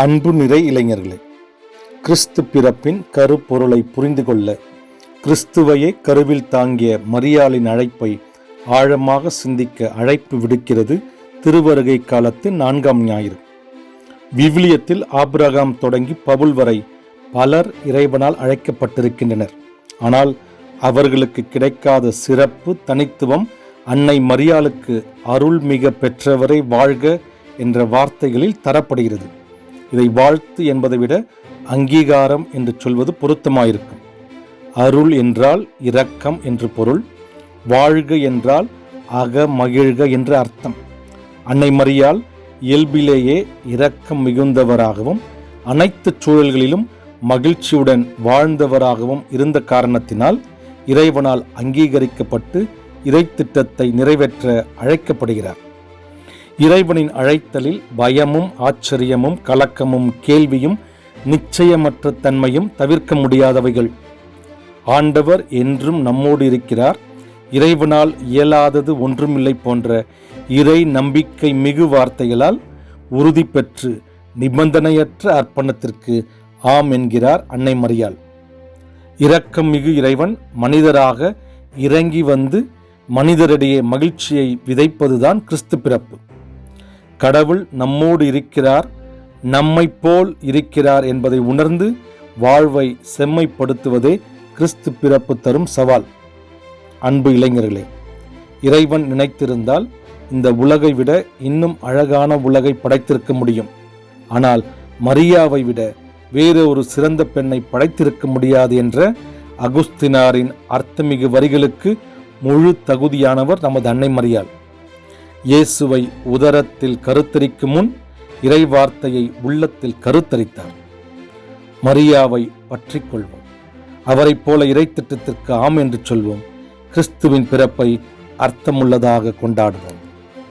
அன்பு நிறை இளைஞர்களே கிறிஸ்து பிறப்பின் கருப்பொருளை புரிந்து கொள்ள கிறிஸ்துவையே கருவில் தாங்கிய மரியாளின் அழைப்பை ஆழமாக சிந்திக்க அழைப்பு விடுக்கிறது திருவருகை காலத்து நான்காம் ஞாயிறு. விவிலியத்தில் ஆபிரகாம் தொடங்கி பவுல் வரை பலர் இறைவனால் அழைக்கப்பட்டிருக்கின்றனர். ஆனால் அவர்களுக்கு கிடைக்காத சிறப்பு தனித்துவம் அன்னை மரியாளுக்கு அருள்மிக பெற்றவரை வாழ்க என்ற வார்த்தைகளில் தரப்படுகிறது. இதை வாழ்த்து என்பதை விட அங்கீகாரம் என்று சொல்வது பொருத்தமாயிருக்கும். அருள் என்றால் இரக்கம் என்று பொருள் வாழ்க என்றால் அக மகிழ்க என்று அர்த்தம். அன்னை மறியால் இயல்பிலேயே இரக்கம் மிகுந்தவராகவும் அனைத்து சூழல்களிலும் மகிழ்ச்சியுடன் வாழ்ந்தவராகவும் இருந்த காரணத்தினால் இறைவனால் அங்கீகரிக்கப்பட்டு இறைத்திட்டத்தை நிறைவேற்ற அழைக்கப்படுகிறார். இறைவனின் அழைத்தலில் பயமும் ஆச்சரியமும் கலக்கமும் கேள்வியும் நிச்சயமற்ற தன்மையும் தவிர்க்க முடியாதவைகள். ஆண்டவர் என்றும் நம்மோடு இருக்கிறார். இறைவனால் இயலாதது ஒன்றுமில்லை போன்ற இறை நம்பிக்கை மிகு வார்த்தைகளால் உறுதி பெற்று நிபந்தனையற்ற அர்ப்பணத்திற்கு ஆம் என்கிறார் அன்னை மரியாள். இரக்கம் மிகு இறைவன் மனிதராக இறங்கி வந்து மனிதரிடையே மகிழ்ச்சியை விதைப்பதுதான் கிறிஸ்து பிறப்பு. கடவுள் நம்மோடு இருக்கிறார் நம்மை போல் இருக்கிறார் என்பதை உணர்ந்து வாழ்வை செம்மைப்படுத்துவதே கிறிஸ்து பிறப்பு தரும் சவால். அன்பு இளைஞர்களே இறைவன் நினைத்திருந்தால் இந்த உலகை விட இன்னும் அழகான உலகை படைத்திருக்க முடியும். ஆனால் மரியாவை விட வேறு ஒரு சிறந்த பெண்ணை படைத்திருக்க முடியாது என்ற அகுஸ்தினாரின் அர்த்தமிகு வரிகளுக்கு முழு தகுதியானவர் நமது அன்னை மரியாள். இயேசுவை உதரத்தில் கருத்தரிக்கும் முன் இறைவார்த்தையை உள்ளத்தில் கருத்தரித்தார். மரியாவை பற்றி கொள்வோம். அவரைப் போல இறை திட்டத்திற்கு ஆம் என்று சொல்வோம். கிறிஸ்துவின் பிறப்பை அர்த்தமுள்ளதாக கொண்டாடுவோம்.